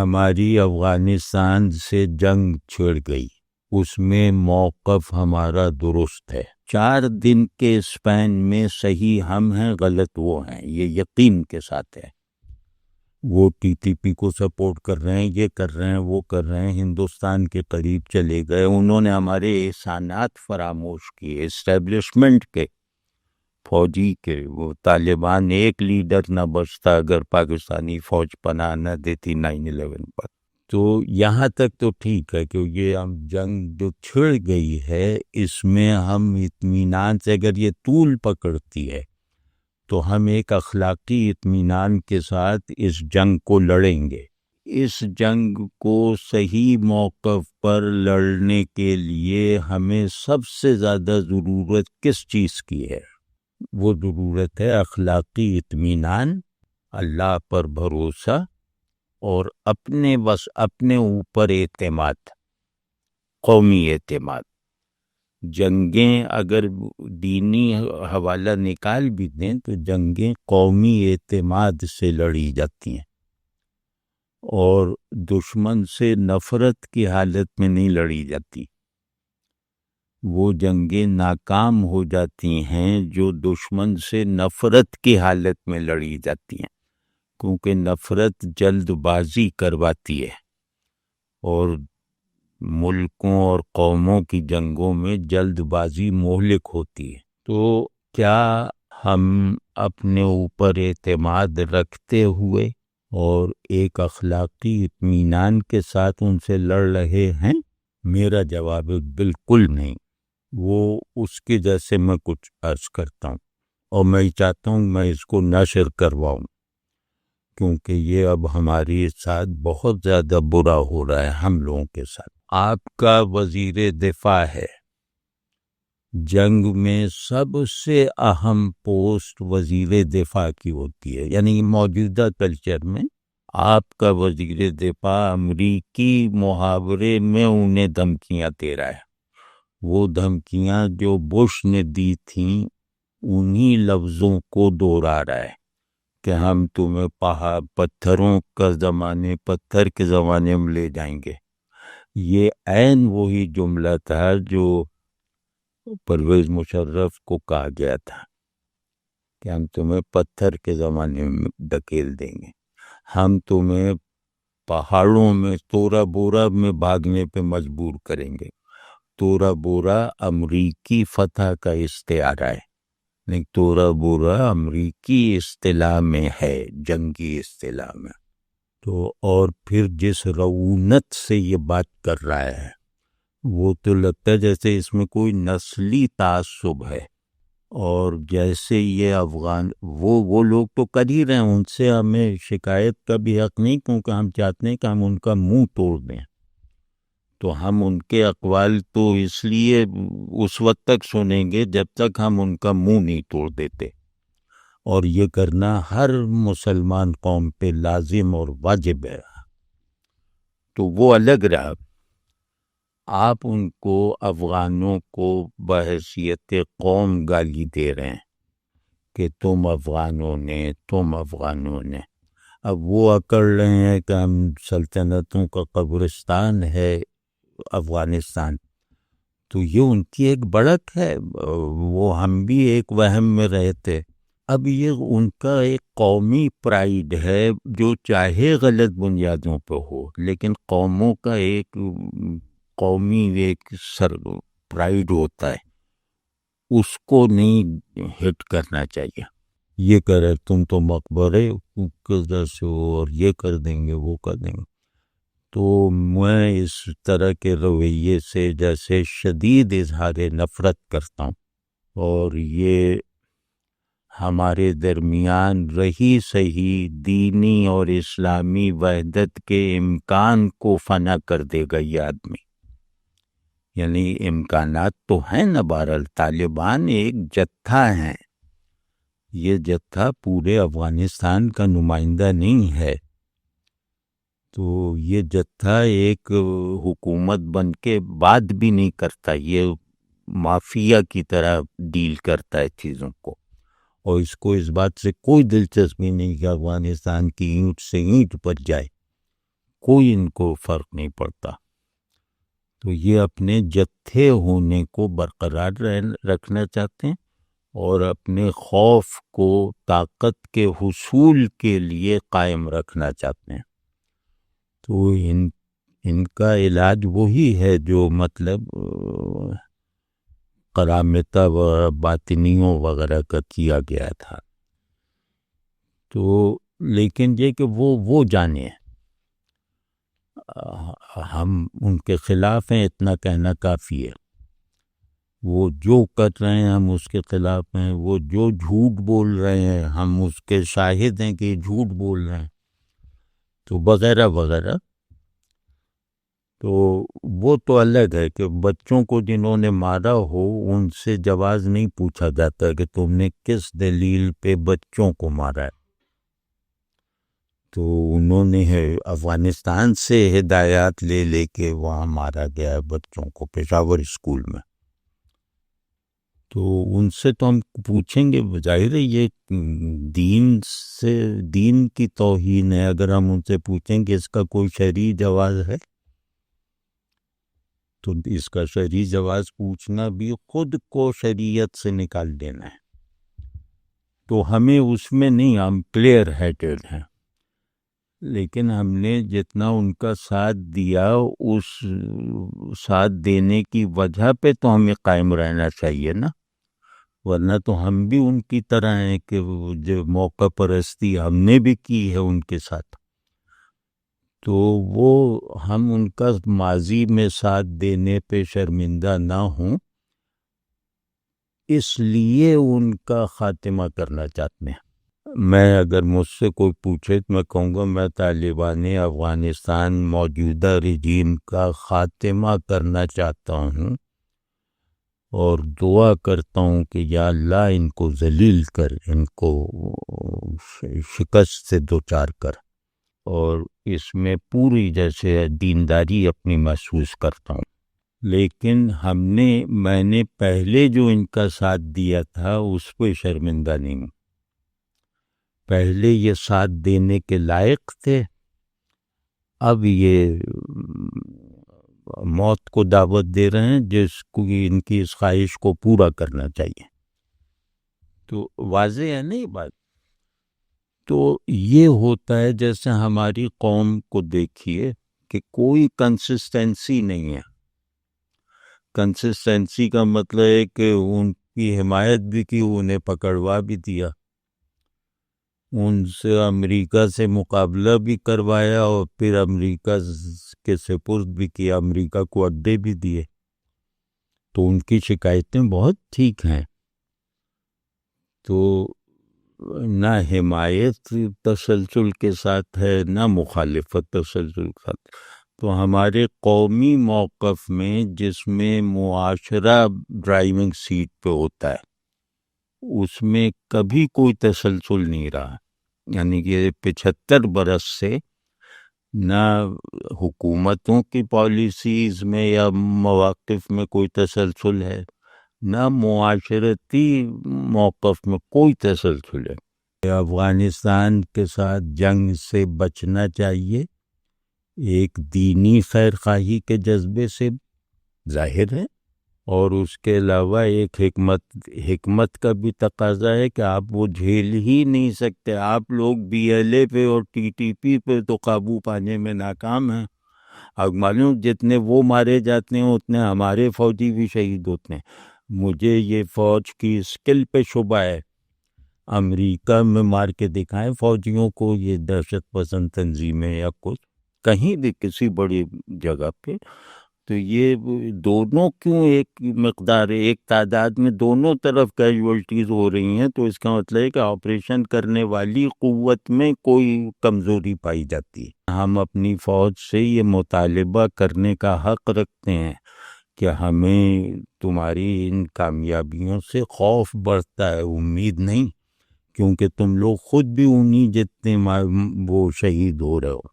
हमारी अफ़गानिस्तान से जंग छिड़ गई। उसमें मौकफ हमारा दुरुस्त है। चार दिन के स्पैन में सही हम हैं, गलत वो हैं। ये यकीन के साथ है। वो टीटीपी को सपोर्ट कर रहे हैं, ये कर रहे हैं, वो कर रहे हैं। हिंदुस्तान के करीब चले गए। उन्होंने हमारे एहसानात फरामोश किए इस्टेब्लिशमेंट के। फौजी के, वो तालिबान एक लीडर ना बचता अगर पाकिस्तानी फौज पना न देती नाइन इलेवन पर। तो यहाँ तक तो ठीक है क्योंकि हम जंग जो छिड़ गई है, इसमें हम इतमान से अगर ये तूल पकड़ती है तो हम एक अखलाकी इतमान के साथ इस जंग को लड़ेंगे। इस जंग को सही मौक़ पर लड़ने के लिए हमें सबसे ज़्यादा ज़रूरत किस चीज़ की है? वो ज़रूरत है अखलाकी इतमान अल्लाह पर भरोसा और अपने बस अपने ऊपर एतमाद, कौमी एतमाद। जंगें अगर दीनी हवाला निकाल भी दें तो जंगें कौमी एतमाद से लड़ी जाती हैं और दुश्मन से नफ़रत की हालत में नहीं लड़ी जाती। वो जंगें नाकाम हो जाती हैं जो दुश्मन से नफ़रत की हालत में लड़ी जाती हैं, क्योंकि नफ़रत जल्दबाजी करवाती है। और मुल्कों और कौमों की जंगों में जल्दबाजी मोहलिक होती है। तो क्या हम अपने ऊपर एतमाद रखते हुए और एक अखलाकी इतमान के साथ उनसे लड़ रहे हैं? मेरा जवाब बिल्कुल नहीं। वो उसके जैसे मैं कुछ अर्ज़ करता हूँ और मैं चाहता हूँ मैं इसको नशर करवाऊँ, क्योंकि ये अब हमारे साथ बहुत ज़्यादा बुरा हो रहा है हम लोगों के साथ। आपका वज़ीर दिफा है। जंग में सबसे अहम पोस्ट वज़ीर दिफा की होती है, यानी मौजूदा कल्चर में आपका वज़ीर दिफा अमरीकी मुहावरे में उन्हें धमकियाँ दे रहा है। वो धमकियाँ जो बुश ने दी थी, उन्हीं लफ्ज़ों को दोहरा रहा है कि हम तुम्हें पहाड़ पत्थरों का ज़माने, पत्थर के ज़माने में ले जाएँगे। ये ऐन वही जुमला था जो परवेज मुशर्रफ को कहा गया था कि हम तुम्हें पत्थर के ज़माने में धकेल देंगे। हम तुम्हें पहाड़ों में, तोरा बोरा में भागने पे मजबूर करेंगे। तोरा बोरा अमरीकी फतह का इस्तारा है। तोरा बोरा अमरीकी इस्तेला में है, जंगी इस्तेला में। तो और फिर जिस रऊनत से ये बात कर रहा है, वो तो लगता है जैसे इसमें कोई नस्ली तासुब है। और जैसे ये अफगान, वो वो लोग तो कर ही रहे हैं, उनसे हमें शिकायत का भी हक नहीं, क्योंकि हम चाहते हैं कि हम उनका मुँह तोड़ दें। तो हम उनके अकवाल तो इसलिए उस वक्त तक सुनेंगे जब तक हम उनका मुँह नहीं तोड़ देते। और ये करना हर मुसलमान कौम पे लाजिम और वाजिब है। तो वो अलग रहा। आप उनको अफ़गानों को बहसीत कौम गाली दे रहे हैं कि तुम अफ़गानों ने, तुम अफ़गानों ने। अब वो अकड़ रहे हैं कि हम सल्तनतों का कब्रिस्तान है अफ़गानिस्तान। तो ये उनकी एक बढ़त है, वो हम भी एक वहम में रहते। अब ये उनका एक कौमी प्राइड है, जो चाहे गलत बुनियादों पर हो, लेकिन कौमों का एक, कौमी एक सर, प्राइड होता है। उसको नहीं हिट करना चाहिए। ये करे, तुम तो मकबरे से हो, और ये कर देंगे, वो कर देंगे। तो मैं इस तरह के रवैये से जैसे शदीद इजहार नफ़रत करता हूँ। और ये हमारे दरमियान रही सही दीनी और इस्लामी वहदत के इम्कान को फना कर देगा ये आदमी। यानी इम्कान तो हैं न बहरल तालिबान एक जत्था है। ये जत्था पूरे अफ़गानिस्तान का नुमाइंदा नहीं है। तो ये जत्था एक हुकूमत बन के बात भी नहीं करता, ये माफिया की तरह डील करता है चीज़ों को। और इसको इस बात से कोई दिलचस्पी नहीं कि अफ़गानिस्तान की ईंट से ईंट बच जाए, कोई इनको फ़र्क नहीं पड़ता। तो ये अपने जत्थे होने को बरकरार रह, रखना चाहते हैं और अपने खौफ को, ताकत के हसूल के लिए कायम रखना चाहते हैं। तो इन, इनका इलाज वही है जो मतलब करामता व बातनियों वगैरह का किया गया था। तो लेकिन ये कि वो वो जाने। हम उनके खिलाफ हैं, इतना कहना काफ़ी है। वो जो कर रहे हैं, हम उसके खिलाफ हैं। वो जो झूठ बोल रहे हैं, हम उसके शाहिद हैं कि झूठ बोल रहे हैं। तो वगैरह वगैरह। तो वो तो अलग है कि बच्चों को जिन्होंने मारा हो, उनसे जवाब नहीं पूछा जाता कि तुमने किस दलील पे बच्चों को मारा है। तो उन्होंने है, अफ़गानिस्तान से हिदायत ले लेके वहाँ मारा गया है बच्चों को, पेशावर स्कूल में। तो उनसे तो हम पूछेंगे, ज़ाहिर है ये दीन से, दीन की तोहीन है, अगर हम उनसे पूछेंगे इसका कोई शरी जवाब है? तो इसका शरी जवाब पूछना भी खुद को शरीयत से निकाल देना है। तो हमें उसमें नहीं, हम क्लियर हेडेड हैं। लेकिन हमने जितना उनका साथ दिया, उस, साथ देने की वजह पे तो हमें कायम रहना चाहिए ना। वरना तो हम भी उनकी तरह हैं कि जो मौका परस्ती हमने भी की है उनके साथ। तो वो हम उनका माजी में साथ देने पे शर्मिंदा ना हों, इसलिए उनका खात्मा करना चाहते हैं। मैं अगर मुझसे कोई पूछे तो मैं कहूँगा, मैं तालिबान, अफ़गानिस्तान मौजूदा रजीम का ख़ात्मा करना चाहता हूँ। और दुआ करता हूँ कि या अल्लाह इनको जलील कर, इनको शिकस्त से दो चार कर और इसमें पूरी जैसे दीनदारी अपनी महसूस करता हूँ। लेकिन हमने, मैंने पहले जो इनका साथ दिया था, उस पर शर्मिंदा नहीं हूँ। पहले ये साथ देने के लायक थे, अब ये मौत को दावत दे रहे हैं, जिसको इनकी इस ख्वाहिश को पूरा करना चाहिए। तो वाजे है नहीं बात? तो ये होता है जैसे हमारी कौम को देखिए कि कोई कंसिस्टेंसी नहीं है। कंसिस्टेंसी का मतलब है कि उनकी हिमायत भी की, उन्हें पकड़वा भी दिया। उनसे अमेरिका से मुकाबला भी करवाया और फिर अमेरिका के सपुर्द भी किया, अमेरिका को अड्डे भी दिए। तो उनकी शिकायतें बहुत ठीक हैं। तो ना हिमायत तसलसल के साथ है, ना मुखालफत तसलसल के साथ। तो हमारे कौमी मौक़ में जिसमें मुआशरा ड्राइविंग सीट पे होता है उसमें कभी कोई तसलसल नहीं रहा। यानी कि पिछहत्तर बरस से न हुकूमतों की पॉलिसीज़ में या मवाक़ में कोई तसलसल है, ना मुआशरती मौक़ में कोई तसलसल है। अफ़गानिस्तान के साथ जंग से बचना चाहिए, एक दीनी खैर खाही के जज्बे से, ज़ाहिर है? और उसके अलावा एक हमत हमत का भी तकाजा है कि आप वो झेल ही नहीं सकते। आप लोग बी एल ए पे और टी टी पी पे तो काबू पाने में नाकाम हैं। अब मालूम, जितने वो मारे जाते हैं, उतने हमारे फौजी भी शहीद होते हैं। मुझे ये फ़ौज की स्किल पे शुबा है। अमेरिका में मार के दिखाएँ, फौजियों को ये दहशत पसंद तंजीमें या कुछ। कहीं भी किसी बड़ी जगह पे तो ये दोनों क्यों एक मकदार एक तादाद में दोनों तरफ़ कैजुअल्टीज़ हो रही हैं तो इसका मतलब है कि ऑपरेशन करने वाली क़वत में कोई कमज़ोरी पाई जाती है। हम अपनी फ़ौज से ये मुतालबा करने का हक़ रखते हैं कि हमें तुम्हारी इन कामयाबियों से खौफ बढ़ता है, उम्मीद नहीं, क्योंकि तुम लोग खुद भी उन्हीं जितने वो शहीद हो रहे हो।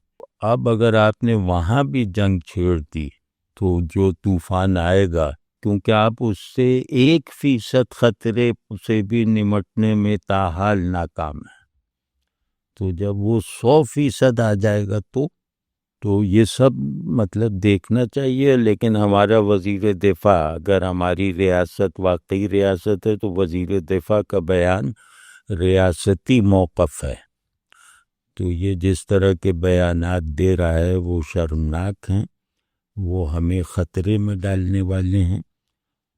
अब अगर आपने वहाँ भी जंग छेड़ दी तो जो तूफ़ान आएगा, क्योंकि आप उससे एक फ़ीसद खतरे से भी निमटने में ताहाल नाकाम है। तो जब वो सौ फ़ीसद आ जाएगा तो तो ये सब मतलब देखना चाहिए, लेकिन हमारा वज़ीर दिफा, अगर हमारी रियासत, वाकई रियासत है तो वज़ीर दिफा का बयान रियासती मौक़ है। तो ये जिस तरह के बयान दे रहा है, वो शर्मनाक हैं। वो हमें ख़तरे में डालने वाले हैं।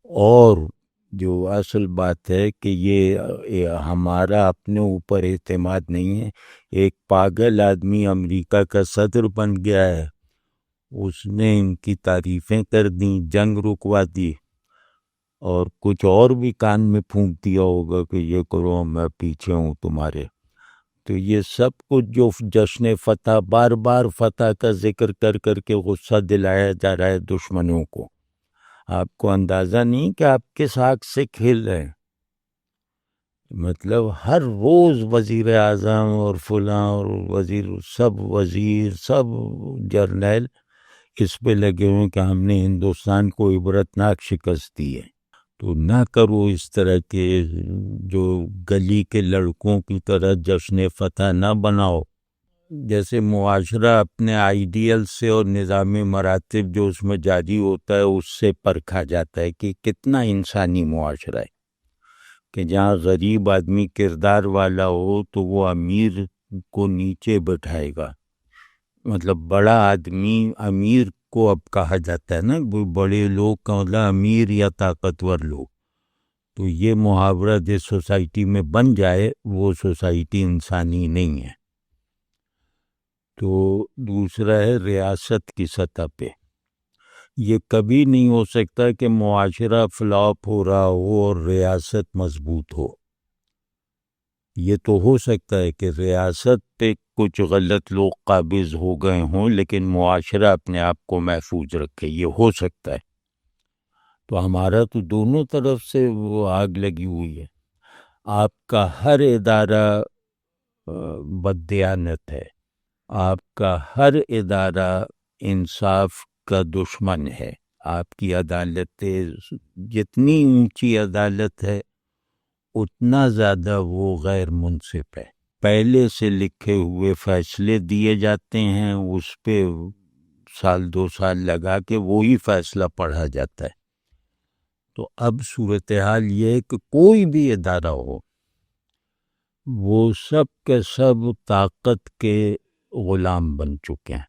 और जो असल बात है कि ये हमारा अपने ऊपर एतमाद नहीं है। एक पागल आदमी अमेरिका का सदर बन गया है। उसने इनकी तारीफ़ें कर दी, जंग रुकवा दी। और कुछ और भी कान में फूंक दिया होगा कि ये करो, मैं पीछे हूँ तुम्हारे। तो ये सब कुछ जो जश्न फतह बार बार फतह का ज़िक्र कर कर के गुस्सा दिलाया जा रहा है दुश्मनों को। आपको अंदाज़ा नहीं कि आप किस आग से खेल रहे हैं? मतलब हर रोज़ वज़ीर आज़म और फुला और वज़ीर, सब वज़ीर, सब जर्नल इस पे लगे हुए कि हमने हिंदुस्तान को इबरतनाक शिकस्त दी है। तो ना करो इस तरह के, जो गली के लड़कों की तरह जश्न फतह ना बनाओ। जैसे मुआशरा अपने आइडियल से और निज़ाम मरातब जो उसमें जारी होता है, उससे परखा जाता है कि कितना इंसानी मुआशरा है। कि जहाँ गरीब आदमी किरदार वाला हो तो वो अमीर को नीचे बैठाएगा। मतलब बड़ा आदमी अमीर को अब कहा जाता है ना बड़े लोग का मतलब अमीर या ताकतवर लोग। तो ये मुहावरा जिस सोसाइटी में बन जाए, वो सोसाइटी इंसानी नहीं है। तो दूसरा है रियासत की सतह पे। ये कभी नहीं हो सकता कि मुआशरा फ्लॉप हो रहा हो और रियासत मज़बूत हो। ये तो हो सकता है कि रियासत पे कुछ गलत लोग काबिज हो गए हों, लेकिन मुआशरा अपने आप को महफूज रखे, ये हो सकता है। तो हमारा तो दोनों तरफ़ से वो आग लगी हुई है। आपका हर इदारा बदयानत है। आपका हर इदारा इंसाफ का दुश्मन है। आपकी अदालतें जितनी ऊँची अदालत है उतना ज़्यादा वो गैर मुनसिफ है। पहले से लिखे हुए फैसले दिए जाते हैं, उस पर साल दो साल लगा के वो ही फैसला पढ़ा जाता है। तो अब सूरत हाल ये है कि कोई भी इदारा हो, वो सब के सब ताकत के ग़ुलाम बन चुके हैं।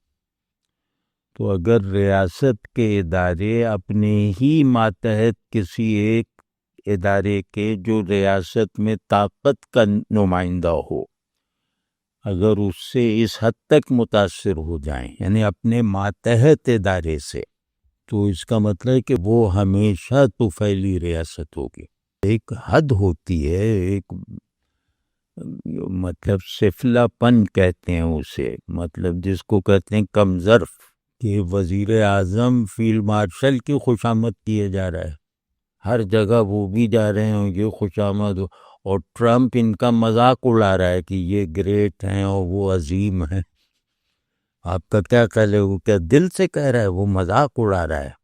तो अगर रियासत के इदारे अपने ही मातहत किसी एक इदारे के जो रियासत में ताकत का नुमाइंदा हो, अगर उससे इस हद तक मुतासर हो जाएँ, यानी अपने मातहत इदारे से तो इसका मतलब है कि वो हमेशा तो फैली रियासत होगी। एक हद होती है, एक मतलब सिफलापन कहते हैं उसे मतलब जिसको कहते हैं कमजर्फ, कि वज़ीर आज़म फ़ील्ड मार्शल की खुशामद किए जा रहा है। हर जगह वो भी जा रहे हैं, ये खुशामद और ट्रंप इनका मज़ाक उड़ा रहा है कि ये ग्रेट हैं और वो अजीम हैं। आपका क्या ख्याल है? वो क्या दिल से कह रहा है? वो मज़ाक उड़ा रहा है।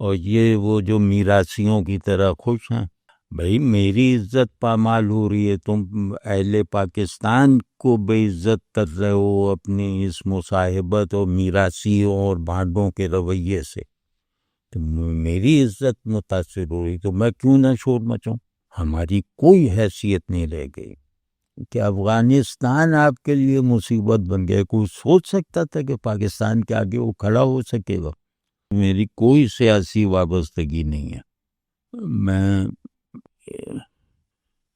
और ये वो जो मीरासियों की तरह खुश हैं। भाई, मेरी इज़्ज़त पामाल हो रही है। तुम अहले पाकिस्तान को बेइज्जत कर रहे हो अपनी इस मुसाहिबत और मीरासियों और भांडों के रवैये से। तो मेरी इज़्ज़त मुतासर हो रही तो मैं क्यों ना शोर मचाऊं? हमारी कोई हैसियत नहीं रह गई। कि अफ़गानिस्तान आपके लिए मुसीबत बन गया, कोई सोच सकता था कि पाकिस्तान के आगे वो खड़ा हो सकेगा? मेरी कोई सियासी वाबस्तगी नहीं है। मैं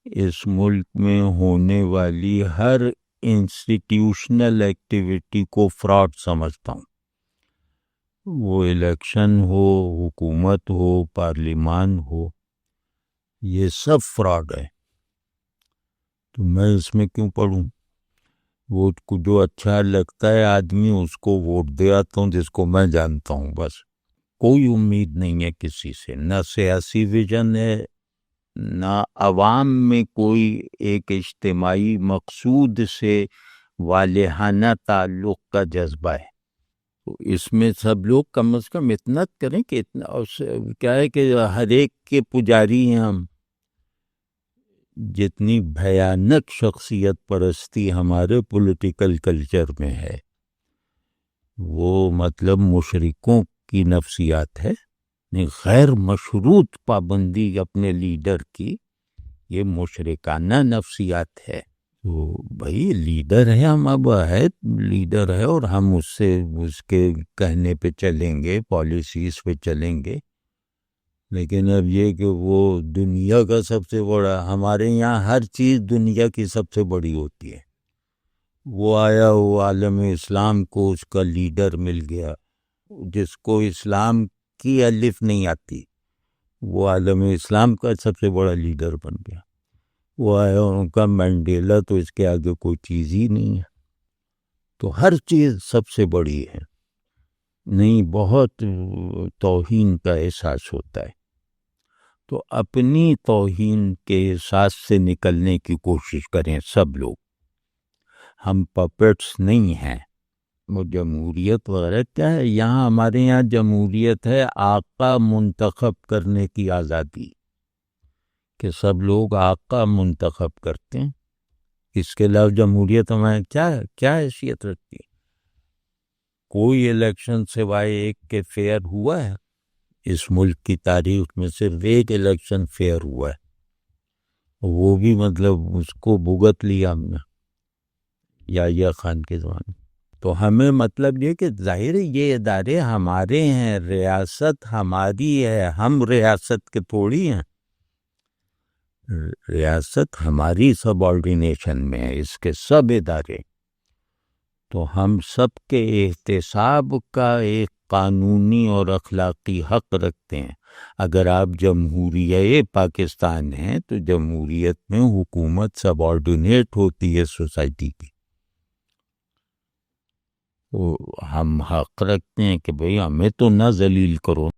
इस मुल्क में होने वाली हर इंस्टीट्यूशनल एक्टिविटी को फ्रॉड समझता हूँ। वो इलेक्शन हो, हुकूमत हो, पार्लिमान हो, ये सब फ्रॉड है। तो मैं इसमें क्यों पढ़ूं? वोट को, जो अच्छा लगता है आदमी, उसको वोट दे आता हूँ, जिसको मैं जानता हूँ, बस। कोई उम्मीद नहीं है किसी से। न सियासी विजन है, ना आवाम में कोई एक इज्तमाही मकसूद से वालहाना ताल्लुक़ का जज्बा है। इसमें सब लोग कम अज़ कम इतना करें कि इतना क्या है कि हर एक के पुजारी हैं हम। जितनी भयानक शख्सियत परस्ती हमारे पॉलिटिकल कल्चर में है, वो मतलब मुशरिकों की नफ्सियात है। गैर मशरूत पाबंदी अपने लीडर की, ये मुशरकाना नफ्सियात है। तो भाई लीडर है, हम अब है, लीडर है और हम उससे, उसके कहने पे चलेंगे, पॉलिसीज़ पे चलेंगे। लेकिन अब ये कि वो दुनिया का सबसे बड़ा, हमारे यहाँ हर चीज़ दुनिया की सबसे बड़ी होती है। वो आया, वो आलम इस्लाम को उसका लीडर मिल गया, जिसको इस्लाम की अलिफ नहीं आती। वो आलम इस्लाम का सबसे बड़ा लीडर बन गया। वो आया उनका मंडेला तो इसके आगे कोई चीज़ ही नहीं है। तो हर चीज़ सबसे बड़ी है। नहीं, बहुत तोहन का एहसास होता है। तो अपनी तोहन के एहसास से निकलने की कोशिश करें सब लोग। हम पपेट्स नहीं हैं। वो जमहूरियत वगैरह क्या है? यहाँ हमारे यहाँ जमहूरियत है आका मुंतखब करने की आज़ादी। कि सब लोग आका मुंतखब करते हैं। इसके अलावा जमहूरियत हमारे क्या क्या हैसियत रखती है? कोई इलेक्शन सिवाय एक के फेयर हुआ है? इस मुल्क की तारीख में सिर्फ़ एक इलेक्शन फेयर हुआ है। वो भी मतलब उसको भुगत लिया हमने या खान के जमाने। तो हमें मतलब ये कि ज़ाहिर ये इदारे हमारे हैं, रियासत हमारी है, हम रियासत के थोड़ी हैं। रियासत हमारी सबॉर्डिनेशन में है, इसके सब इदारे। तो हम सब के एहतसाब का एक कानूनी और अखलाकी हक रखते हैं। अगर आप जमहूरिय पाकिस्तान हैं तो जमहूरियत में हुकूमत सबॉर्डिनेट होती है सोसाइटी की। तो हम हक रखते हैं कि भाई हमें तो ना जलील करो।